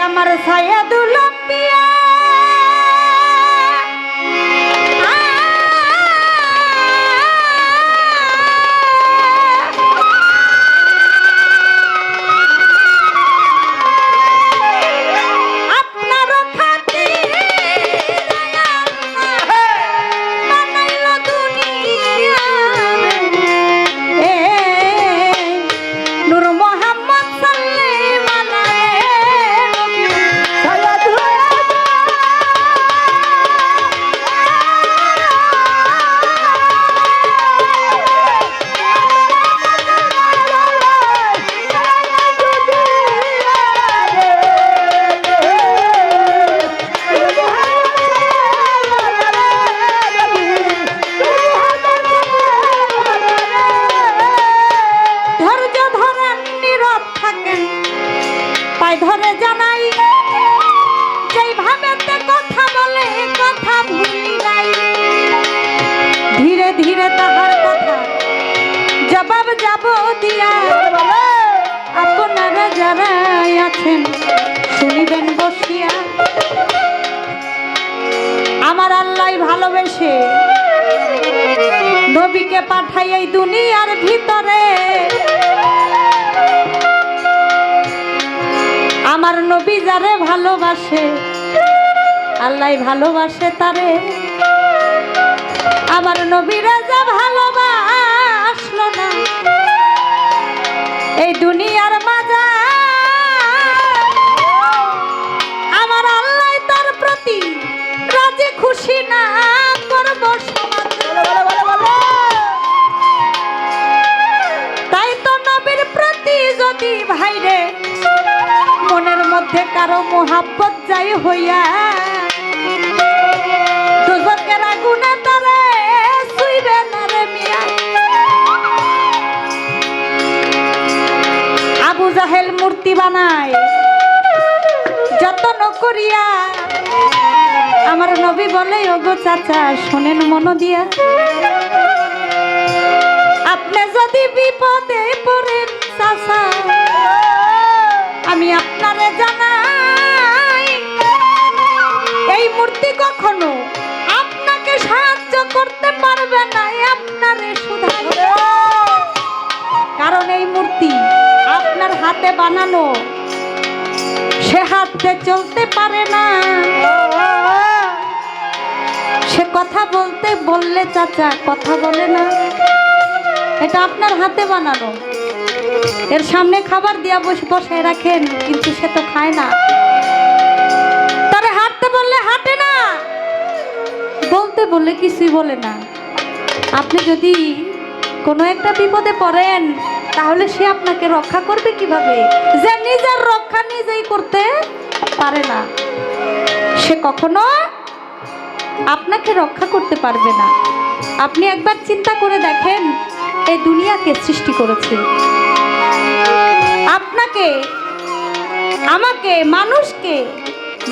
আমার সায়াদুল আম্বিয়া আমার আল্লাহ ভালোবেসে নবীকে পাঠাই এই দুনিয়ার ভিতরে। আমার নবী যারে ভালোবাসে, আল্লাহ ভালোবাসে তারে। আমার নবীরা যা ভালোবাসলো যদি ভাইরে মনের মধ্যে কারও মোহাব্বত যাই হইয়া। দুজকের আগুনে তারে শুইবে না আবু জাহেল মূর্তি বানায়, যত্ন করিয়া। আমার নবী বলে, ওগো চাচা, শোনেন মন দিয়া। আপনি যদি বিপদে পড়েন, চাচা আমি আপনারে জানাই, এই মূর্তি কখনো আপনাকে সাহায্য করতে পারবে না আপনারে শুধাইবে কারণ এই মূর্তি আপনার হাতে বানানো, সে হাতে চলতে পারে না। সে কথা বলতে বললে চাচা কথা বলে না। এটা আপনার হাতে বানানো। এর সামনে খাবার দিয়া বসে বসায় রাখেন, কিন্তু সে তো খায় না। তারে হাঁটতে বললে হাঁটে না। বলতে বললে কিছুই বলে না। আপনি যদি কোনো একটা বিপদে পড়েন, তাহলে সে আপনাকে রক্ষা করবে কীভাবে? যে নিজের রক্ষা নিজেই করতে পারে না। সে কখনো আপনাকে রক্ষা করতে পারবে না। আপনি একবার চিন্তা করে দেখেন, এই দুনিয়াকে সৃষ্টি করেছে। আপনাকে আমাকে মানুষকে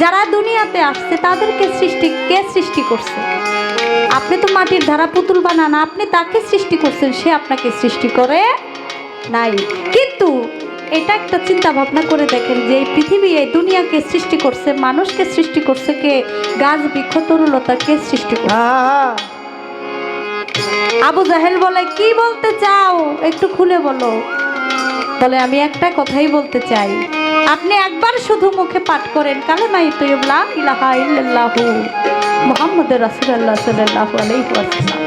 যারা দুনিয়াতে আসছে তাদেরকে সৃষ্টি কে সৃষ্টি করছে? আপনি তো মাটির ধারা পুতুল বানান আপনি তাকে সৃষ্টি করছেন সে আপনাকে সৃষ্টি করে নাই। কিন্তু এটা একটা চিন্তা ভাবনা করে দেখেন যে এই পৃথিবী এই দুনিয়াকে সৃষ্টি করছে মানুষকে সৃষ্টি করছে কে গাছ বৃক্ষ তরুলতা কে সৃষ্টি করছে? আবু জাহেল বলে কি বলতে চাও? একটু খুলে বলো। বলে আমি একটা কথাই বলতে চাই। আপনি একবার শুধু মুখে পাঠ করেন কালেমাই তৈবলা ইলাহা সাল্লাল্লাহু আলাইহি ওয়াসাল্লাম।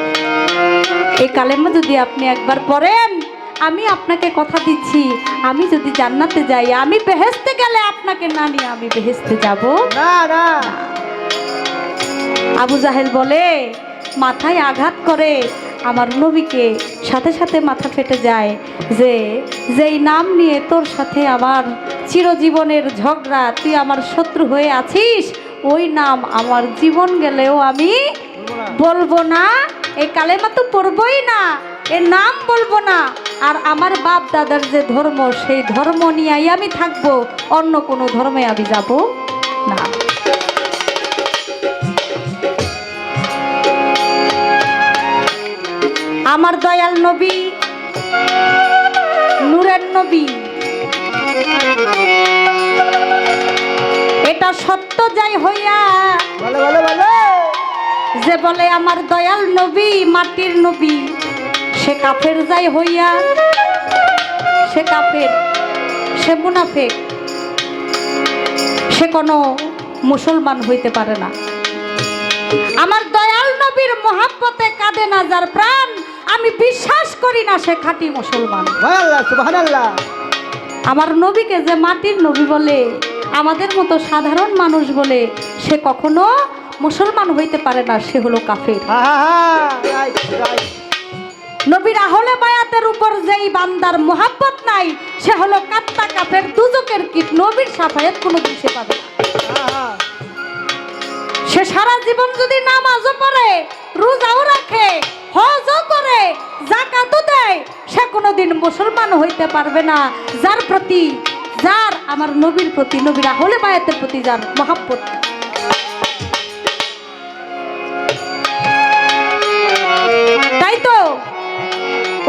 এই কালেমা যদি আপনি একবার পড়েন আমি আপনাকে কথা দিচ্ছি আমি যদি জান্নাতে যাই আমি বেহেস্তে গেলে আপনাকে না নিয়ে আমি বেহেস্তে যাব। আবু জাহেল বলে মাথায় আঘাত করে আমার নবীকে সাথে সাথে মাথা ফেটে যায় যে, যেই নাম নিয়ে তোর সাথে আমার চিরজীবনের ঝগড়া, তুই আমার শত্রু হয়ে আছিস, ওই নাম আমার জীবন গেলেও আমি বলব না। এই কালেমা তো পড়বই না এর নাম বলব না। আর আমার বাপ দাদার যে ধর্ম, সেই ধর্ম নিয়েই আমি থাকব, অন্য কোনো ধর্মে আমি যাব না। আমার দয়াল নবী নূরের নবী। এটা সত্য যাই হইয়া যে বলে আমার দয়াল নবী মাটির নবী সে কাফের যাই হইয়া সে কাফের সে মুনাফেক। সে কোনো মুসলমান হইতে পারে না। আমার দয়াল নবীর মহাব্বতে কাঁদে না যার প্রাণ। আমি বিশ্বাস করি না সে খাঁটি মুসলমান। আমার নবীকে যে মাটির নবী বলে আমাদের মতো সাধারণ মানুষ বলে সে কখনো মুসলমান হইতে পারে না সে হলো কাফের। নবীর আহলে বায়াতের উপর যেই বান্দার মোহাব্বত নাই সে হলো কাত্তা কাফের দুজকের কীট নবীর সাফায়াত কোনো দিশে পাবে সে সারা জীবন যদি নামাজও পড়ে রোজাও রাখে, হজও করে, জাকাতও দেয়। সে কোনোদিন মুসলমান হইতে পারবে না। যার প্রতি, যার আমার নবীর প্রতি, নবীর আহলে বায়াতের প্রতি যার মহাব্বত। তাই তো?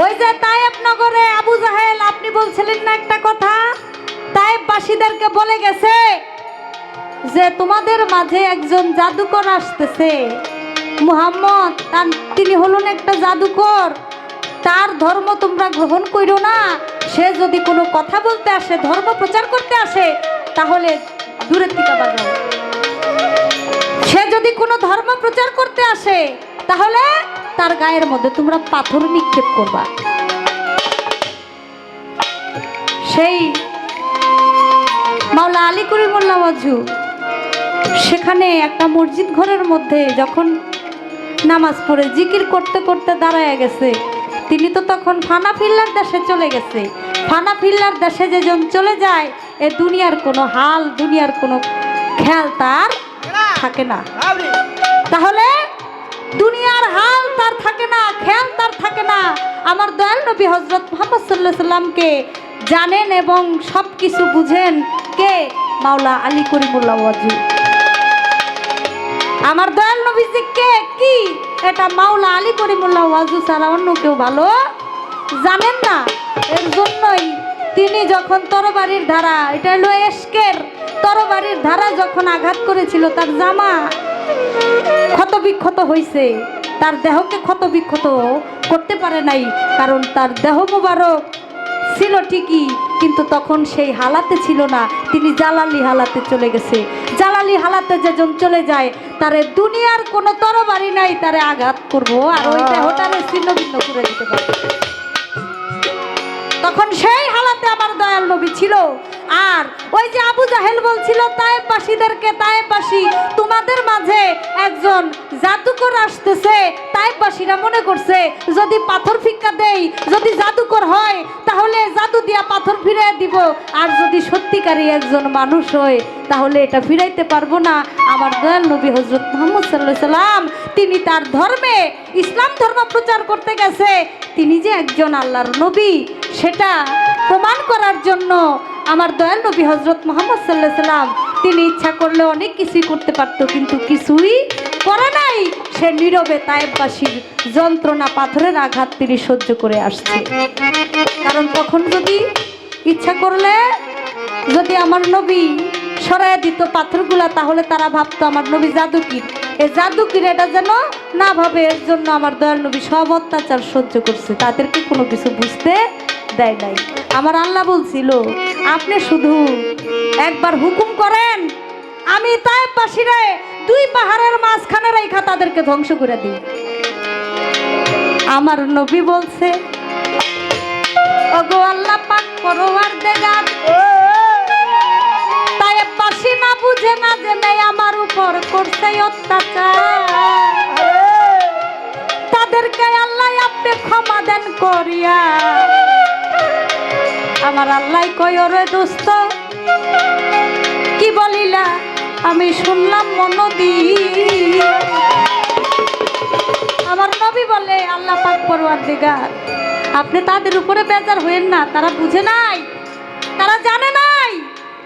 ওই যে তায়েব নগরে আবু জাহেল, আপনি বলছিলেন না একটা কথা? তায়েববাসীদেরকে বলে গেছে যে, তোমাদের মাঝে একজন জাদুকর আসতেছে। মুহাম্মদ তার তিনি হলেন একটা জাদুকর। তার ধর্ম তোমরা গ্রহণ করো না। সে যদি কোনো কথা বলতে আসে, ধর্ম প্রচার করতে আসে, তাহলে দূরের থেকে বাজাও সে যদি কোনো ধর্ম প্রচার করতে আসে, তাহলে তার গায়ের মধ্যে তোমরা পাথর নিক্ষেপ করবা। সেই মাওলা আলী করিমুল্লাহ সেখানে একটা মসজিদ ঘরের মধ্যে যখন নামাজ পড়ে জিকির করতে করতে দাঁড়ায় গেছে। তিনি তো তখন ফানা ফিল্লার দেশে চলে গেছে। ফানা ফিল্লার দেশে যেজন চলে যায়, এ দুনিয়ার কোনো হাল, দুনিয়ার কোনো খেয়াল তার থাকে না। তাহলে দুনিয়ার হাল তার থাকে না, খেয়াল তার থাকে না। আমার দয়াল নবী হজরত মোহাম্মদ সাল্লাহ সাল্লামকে জানেন এবং সব কিছু বুঝেন কে? মাওলা আলী করিমুল্লাহ আমার দয়াল নবী যে কে? কি? এটা মাওলা আলী করিমুল্লাহ ওয়াজু ছাড়া অন্য কেউ ভালো? জানেন না? এর জন্যই তিনি যখন তরবারির ধারা, এটা হলো এসকের তরবারির ধারা যখন আঘাত করেছিল, তার জামা ক্ষত বিক্ষত হয়েছে তার দেহকে ক্ষত বিক্ষত করতে পারে নাই, কারণ তার দেহ মোবারক ছিল ঠিকই, কিন্তু তখন সেই হালাতে ছিল না। তিনি জালালি হালাতে চলে গেছে। জালালি হালাতে যেজন চলে যায় তারে দুনিয়ার কোনো তরবারি নাই তারে আঘাত করব আর ওইটা দেহটারে ছিন্ন ভিন্ন করে দিতে পারবে। তখন সেই হালাতে আমার দয়াল নবী ছিল। আর ওই যে আবু জাহেল বলছিল, তায়েববাসীদেরকে তায়েববাসী, তোমাদের মাঝে একজন জাদুকর আসতেছে। তায়েববাসীরা মনে করছে, যদি পাথর ফিক্কা দেই, যদি জাদুকর হয়, তাহলে জাদু দিয়া পাথর ফিরিয়ে দিব। আর যদি সত্যিকারী একজন মানুষ হয়, তাহলে এটা ফিরাইতে পারব না। আমার দয়াল নবী হজরত মোহাম্মদ সাল্লাহ সাল্লাম, তিনি তার ধর্মে ইসলাম ধর্ম প্রচার করতে গেছে। তিনি যে একজন আল্লাহর নবী সেটা প্রমাণ করার জন্য আমার দয়াল নবী হজরত মোহাম্মদ সাল্লাহ সাল্লাম, তিনি ইচ্ছা করলে অনেক কিছুই করতে পারত, কিন্তু কিছুই করে নাই। সে নীরবে তায়েববাসীর যন্ত্রণা, পাথরের আঘাত তিনি সহ্য করে আসছে। কারণ তখন যদি ইচ্ছা করলে যদি আমার নবী সরাইয়া দিত পাথরগুলা, তাহলে তারা ভাবতো আমার নবী জাদুকির। এই জাদুকির এটা যেন না ভাবে, এর জন্য আমার দয়াল নবী সব অত্যাচার সহ্য করছে। তাদেরকে কোনো কিছু বুঝতে দেয় নাই। আমার আল্লাহ বলছিল, আপনি শুধু একবার হুকুম করেন, আমি তাই পাশিরে দুই পাহাড়ের মাঝখানে রেখা তাদেরকে ধ্বংস করে দিই। আমার নবী বলছে, ওগো আল্লাহ পাক পরোয়ার দেগার তাই পাশি না বুঝে না জেনে আমার উপর করছে অত্যাচার। তাদেরকে আল্লাহ আপনি ক্ষমা দেন করিয়া। আমার আল্লাহ কয় রে দোস্ত? কি বলিলা? আমি শুনলাম মন আমার নবী বলে, আল্লাহ পাক পরওয়ার দিগার আপনি তাদের উপরে বেজার হইেন না, তারা বুঝে নাই। তারা জানে নাই।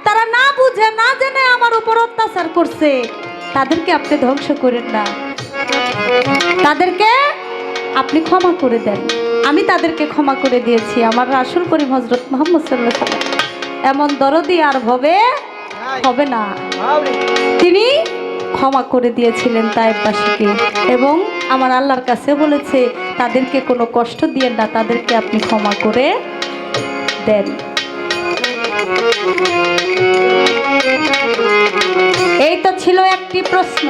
তারা না বুঝে, না জেনে আমার উপর অত্যাচার করছে। তাদেরকে আপনি ধ্বংস করেন না। তাদেরকে আপনি ক্ষমা করে দেন। আমি তাদেরকে ক্ষমা করে দিয়েছি আমার রাসুল করিম হজরত মোহাম্মদ সাল্লাহ এমন দরদি আর হবে হবে না। তিনি ক্ষমা করে দিয়েছিলেন তাইবাসীকে এবং আমার আল্লাহর কাছে বলেছে তাদেরকে কোনো কষ্ট দিয়েন না তাদেরকে আপনি ক্ষমা করে দেন। এই তো ছিল একটি প্রশ্ন।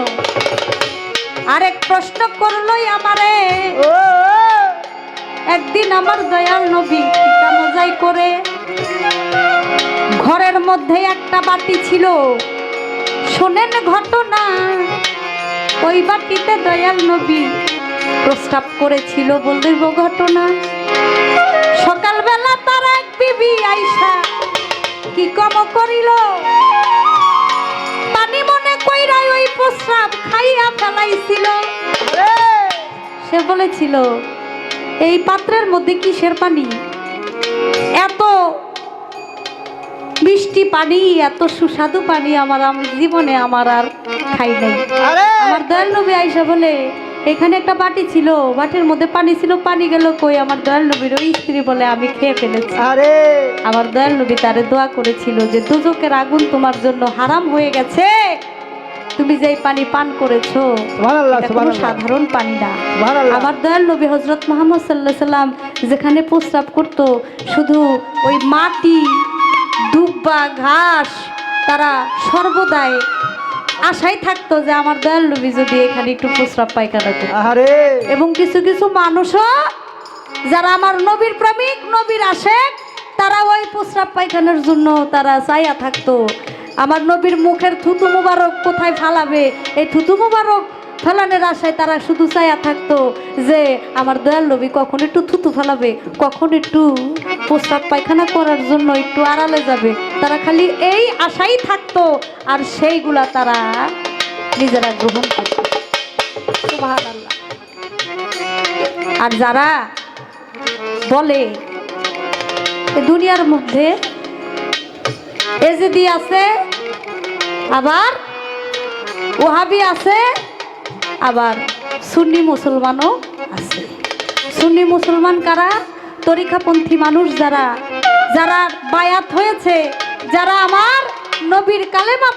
আরেক প্রশ্ন করলই আমারে। ও। একদিন আমার দয়াল নবী টিকা মজাই করে ঘরের মধ্যে একটা বাটি ছিল। শোনেন ঘটনা, ওই বাটিতে দয়াল নবী প্রস্তাব করেছিল বলব ঘটনা। সকালবেলা তার এক বিবি আইসা কি কম করিল? পানি মনে কইরাই ওই প্রস্রাব খাইয়া ফেলাইছিল। সে বলেছিল এই পাত্রের মধ্যে কিসের পানি? এত মিষ্টি পানি এত সুস্বাদু পানি আমার আমি জীবনে আমার আর খাই নাই। আমার দয়াল নবী আইসা বলে এখানে একটা বাটি ছিল বাটির মধ্যে পানি ছিল পানি গেল কই? আমার দয়াল নবীর ওই স্ত্রী বলে আমি খেয়ে ফেলেছি। আরে! আমার দয়াল নবী তারে দোয়া করেছিল যে দুজকের আগুন তোমার জন্য হারাম হয়ে গেছে। তুমি যে এই পানি পান করেছ কোনো সাধারণ পানি না। আমার দয়াল নবী হজরত মোহাম্মদ সাল্লাহ সাল্লাম যেখানে প্রস্রাব করত শুধু ওই মাটি দুব্বা ঘাস তারা সর্বদাই আশাই থাকতো যে আমার দয়াল নবী যদি এখানে একটু প্রস্রাব পায়খানা করে আরে এবং কিছু কিছু মানুষও যারা আমার নবীর প্রেমিক নবীর আশেক তারা ওই প্রস্রাব পায়খানার জন্য তারা চাইয়া থাকতো। আমার নবীর মুখের থুতু মুবারক কোথায় ফালাবে? এই থুতু মুবারক ফেলানোর আশায় তারা শুধু চাইয়া থাকতো যে আমার দয়াল নবী কখন একটু থুতু ফেলাবে, কখন একটু প্রস্রাব পায়খানা করার জন্য একটু আড়ালে যাবে। তারা খালি এই আশাই থাকতো আর সেইগুলা তারা নিজেরা গ্রহণ করতো। আর যারা বলে দুনিয়ার মধ্যে এজিদি আছে, আবার ওহাবি আছে, আবার সুন্নি মুসলমানও আছে। সুন্নি মুসলমান কারা? তরিকাপন্থী মানুষ যারা যারা বায়াত হয়েছে, যারা আমার নবীর কালেমা